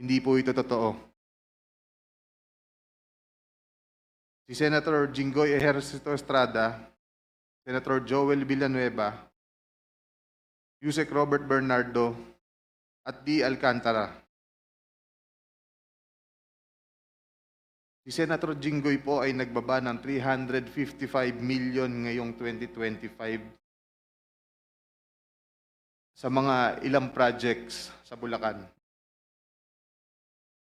Hindi po ito totoo. Si Senator Jinggoy Ejercito Estrada, Senator Joel Villanueva, Yusek Robert Bernardo, at D. Alcantara. Si Senator Jinggoy po ay nagbaba ng 355 million ngayong 2025 sa mga ilang projects sa Bulacan.